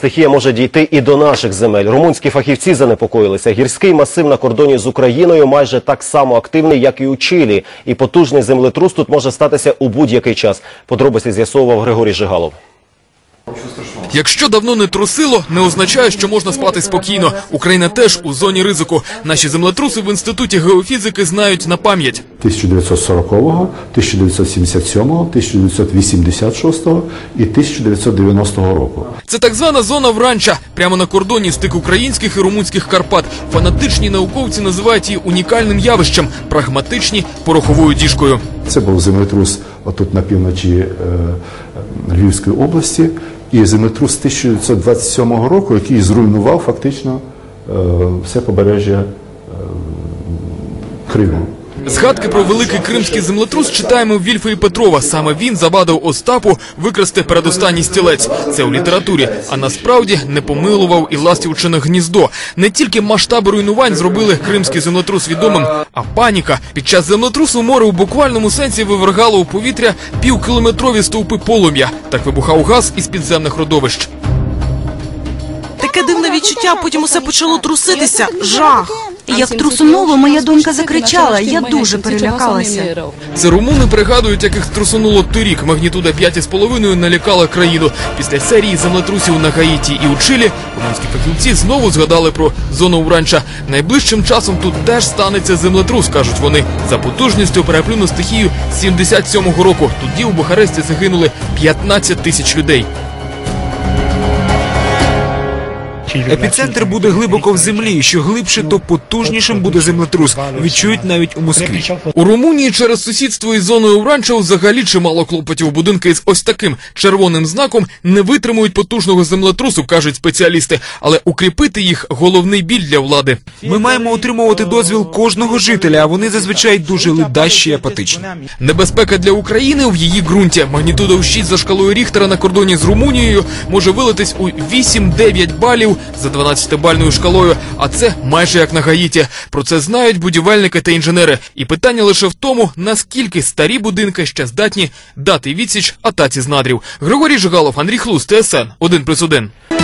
Стихія може дійти і до наших земель. Румунські фахівці занепокоїлися. Гірський масив на кордоні з Україною майже так само активний, як і у Чилі. І потужний землетрус тут може статися у будь-який час. Подробиці з'ясовував Григорій Жигалов. Якщо давно не трусило, не означає, що можна спати спокійно. Україна теж у зоні ризику. Наші землетруси в інституті геофізики знають на пам'ять. 1940, 1977, 1986 і 1990 року. Це так звана зона Вранча, прямо на кордоні стик українських і румунських Карпат. Фанатичні науковці називають її унікальним явищем, прагматичні пороховою діжкою. Це був землетрус отут на півночі е, Львівської області, і землетрус 1927 року, який зруйнував фактично е, все побережжя е, Криму. Згадки про великий кримський землетрус читаємо Вільфа і Петрова. Саме він завадив Остапу викрасти передостанній стілець. Це у літературі. А насправді не помилував і ластівчине гніздо. Не тільки масштаби руйнувань зробили кримський землетрус відомим, а паніка під час землетрусу море у буквальному сенсі вивергало у повітря півкілометрові стовпи полум'я. Так вибухав газ із підземних родовищ. Таке дивне відчуття, потім усе почало труситися. Жах. Як трусунуло, моя донька закричала. Я дуже перелякалася. Це румуни пригадують, яких трусонуло торік. Магнітуда 5,5 налякала країну. Після серії землетрусів на Гаїті і у Чилі румунські фахівці знову згадали про зону Уранча. Найближчим часом тут теж станеться землетрус, кажуть вони. За потужністю переплюну стихію 77-го року. Тоді у Бухаресті загинули 15 тисяч людей. Епіцентр буде глибоко в землі. Що глибше, то потужнішим буде землетрус. Відчують навіть у Москві. У Румунії через сусідство із зоною Уранча взагалі чимало клопотів. Будинки з ось таким червоним знаком не витримують потужного землетрусу, кажуть спеціалісти. Але укріпити їх головний біль для влади. Ми маємо отримувати дозвіл кожного жителя, а вони зазвичай дуже ледащі і апатичні. Небезпека для України в її ґрунті. Магнітуда у 6 за шкалою Ріхтера на кордоні з Румунією може вилитись у 8-9 балів за 12-бальною шкалою. А це майже як на Гаїті. Про це знають будівельники та інженери. І питання лише в тому, наскільки старі будинки ще здатні дати відсіч атаці з надрів. Григорій Жигалов, Андрій Хлус, ТСН 1+,1.